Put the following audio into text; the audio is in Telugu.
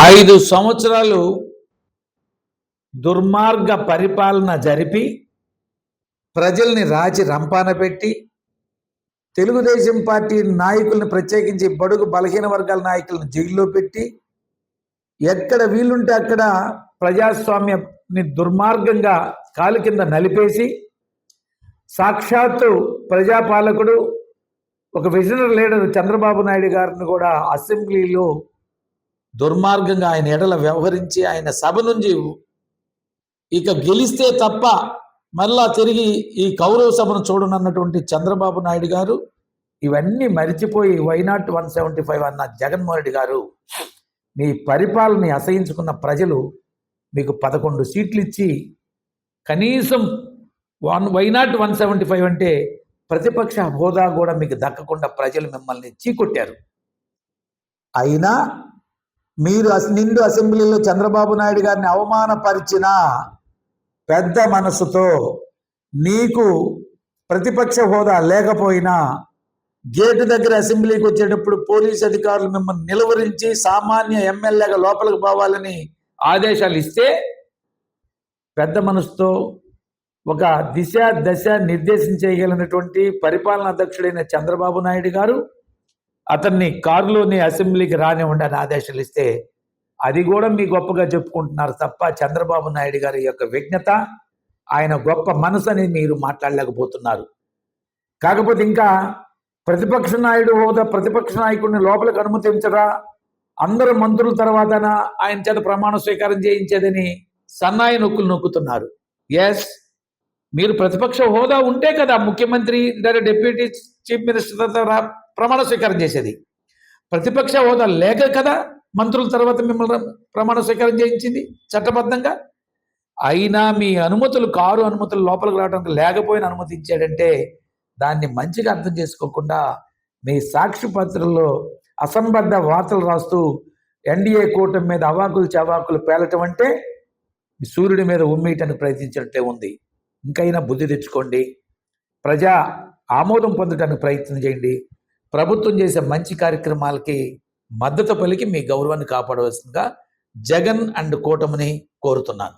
ఐదు సంవత్సరాలు దుర్మార్గ పరిపాలన జరిపి ప్రజల్ని రాచి రంపాన పెట్టి తెలుగుదేశం పార్టీ నాయకుల్ని ప్రత్యేకించి బడుగు బలహీన వర్గాల నాయకులను జైల్లో పెట్టి ఎక్కడ వీలుంటే అక్కడ ప్రజాస్వామ్యాన్ని దుర్మార్గంగా కాలు కింద నలిపేసి సాక్షాత్తు ప్రజాపాలకుడు ఒక విజనరీ లీడర్ చంద్రబాబు నాయుడు గారిని కూడా అసెంబ్లీలో దుర్మార్గంగా ఆయన ఎడల వ్యవహరించి ఆయన సభ నుంచి ఇక గెలిస్తే తప్ప మళ్ళా తిరిగి ఈ కౌరవ సభను చూడనన్నటువంటి చంద్రబాబు నాయుడు గారు ఇవన్నీ మరిచిపోయి వైనాట్ వన్ సెవెంటీ ఫైవ్ అన్న జగన్మోహన్ రెడ్డి గారు మీ పరిపాలనని అసహించుకున్న ప్రజలు మీకు పదకొండు సీట్లు ఇచ్చి కనీసం one why not one seventy five అంటే ప్రతిపక్ష హోదా కూడా మీకు దక్కకుండా ప్రజలు మిమ్మల్ని చీకొట్టారు. అయినా మీరు నిండు అసెంబ్లీలో చంద్రబాబు నాయుడు గారిని అవమానపరిచిన పెద్ద మనసుతో నీకు ప్రతిపక్ష హోదా లేకపోయినా గేటు దగ్గర అసెంబ్లీకి వచ్చేటప్పుడు పోలీస్ అధికారులు మిమ్మల్ని నిలువరించి సామాన్య ఎమ్మెల్యేగా లోపలికి పోవాలని ఆదేశాలు ఇస్తే పెద్ద మనసుతో ఒక దిశ దశ నిర్దేశం చేయగలిగినటువంటి పరిపాలనా అధ్యక్షుడైన చంద్రబాబు నాయుడు గారు అతన్ని కారులోని అసెంబ్లీకి రానివ్వండి అని ఆదేశాలు ఇస్తే అది కూడా మీ గొప్పగా చెప్పుకుంటున్నారు తప్ప చంద్రబాబు నాయుడు గారి యొక్క విజ్ఞత ఆయన గొప్ప మనసు అని మీరు మాట్లాడలేకపోతున్నారు. కాకపోతే ఇంకా ప్రతిపక్ష నాయుడు హోదా ప్రతిపక్ష నాయకుడిని లోపలికి అనుమతించరా అందరు మంత్రుల తర్వాత ఆయన చేత ప్రమాణ స్వీకారం చేయించేదని సన్నాయి నొక్కులు నొక్కుతున్నారు. ఎస్ మీరు ప్రతిపక్ష హోదా ఉంటే కదా ముఖ్యమంత్రి లేదా డిప్యూటీ చీఫ్ మినిస్టర్ ప్రమాణ స్వీకారం చేసేది. ప్రతిపక్ష హోదా లేక కదా మంత్రుల తర్వాత మిమ్మల్ని ప్రమాణ స్వీకారం చేయించింది చట్టబద్ధంగా? అయినా మీ అనుమతులు కారు అనుమతులు లోపలికి రావడానికి లేకపోయినా అనుమతించాడంటే దాన్ని మంచిగా అర్థం చేసుకోకుండా మీ సాక్షి పత్రంలో అసంబద్ధ వార్తలు రాస్తూ ఎన్డీఏ కూటమి మీద అవాకులు చవాకులు పేలటం అంటే సూర్యుడి మీద ఉమ్మేయటానికి ప్రయత్నించినట్టే ఉంది. ఇంకైనా బుద్ధి తెచ్చుకోండి. ప్రజా ఆమోదం పొందడానికి ప్రయత్నం చేయండి. ప్రభుత్వం చేసే మంచి కార్యక్రమాలకి మద్దతు పలికి మీ గౌరవాన్ని కాపాడవలసిందిగా జగన్ అండ్ కూటమిని కోరుతున్నాను.